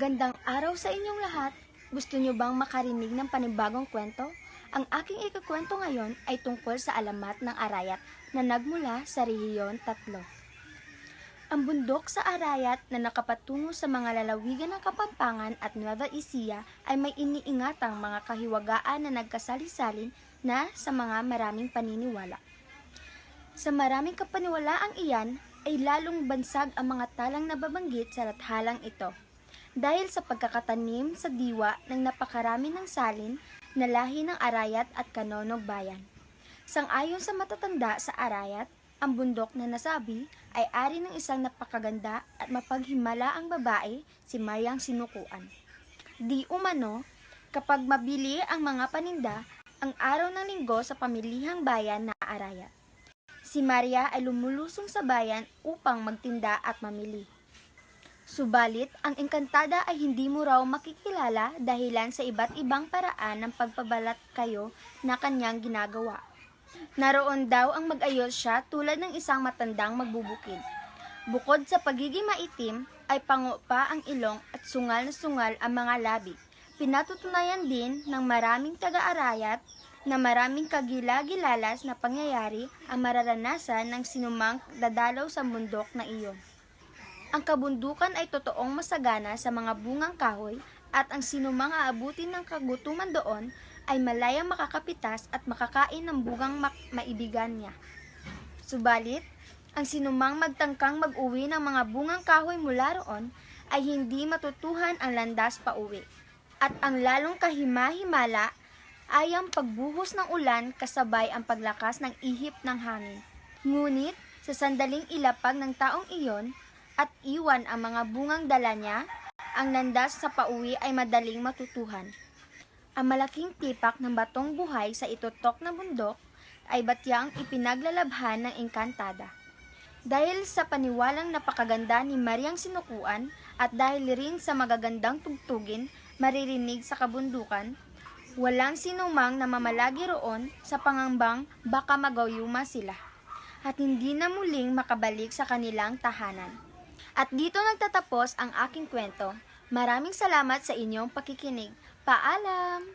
Magandang araw sa inyong lahat. Gusto nyo bang makarinig ng panibagong kwento? Ang aking ikakwento ngayon ay tungkol sa alamat ng Arayat na nagmula sa rehiyon 3. Ang bundok sa Arayat na nakapatungo sa mga lalawigan ng Kapampangan at Nueva Ecija ay may iniingatang mga kahiwagaan na nagkasali-salin na sa mga maraming paniniwala. Sa maraming kapaniwalaang iyan ay lalong bansag ang mga talang nababanggit sa lathalang ito. Dahil sa pagkakatanim sa diwa ng napakarami ng salin na lahi ng Arayat at Kanonog Bayan. Sangayon sa matatanda sa Arayat, ang bundok na nasabi ay ari ng isang napakaganda at mapaghimala ang babae, si Mariang Sinukuan. Di umano, kapag mabili ang mga paninda, ang araw ng linggo sa pamilihang bayan na Arayat. Si Maria ay lumulusong sa bayan upang magtinda at mamili. Subalit, ang engkantada ay hindi mo raw makikilala dahilan sa iba't ibang paraan ng pagpabalat kayo na kanyang ginagawa. Naroon daw ang mag-ayos siya tulad ng isang matandang magbubukid. Bukod sa pagiging maitim, ay pango pa ang ilong at sungal na sungal ang mga labi. Pinatutunayan din ng maraming taga-arayat na maraming kagila-gilalas na pangyayari ang mararanasan ng sinumang dadalaw sa bundok na iyon. Ang kabundukan ay totoong masagana sa mga bungang kahoy at ang sinumang aabutin ng kagutuman doon ay malayang makakapitas at makakain ng bungang mak- maibigan niya. Subalit, ang sinumang magtangkang mag-uwi ng mga bungang kahoy mula roon ay hindi matutuhan ang landas pa uwi. At ang lalong kahima-himala ay ang pagbuhos ng ulan kasabay ang paglakas ng ihip ng hangin. Ngunit, sa sandaling ilapag ng taong iyon at iwan ang mga bungang dala niya, ang landas sa pauwi ay madaling matutuhan. Ang malaking tipak ng batong buhay sa itutok na bundok ay batyang ipinaglalabhan ng engkantada. Dahil sa paniwalang napakaganda ni Mariang Sinukuan at dahil rin sa magagandang tugtugin maririnig sa kabundukan, walang sinumang namamalagi roon sa pangambang baka magayuma sila at hindi na muling makabalik sa kanilang tahanan. At dito nagtatapos ang aking kwento. Maraming salamat sa inyong pakikinig. Paalam!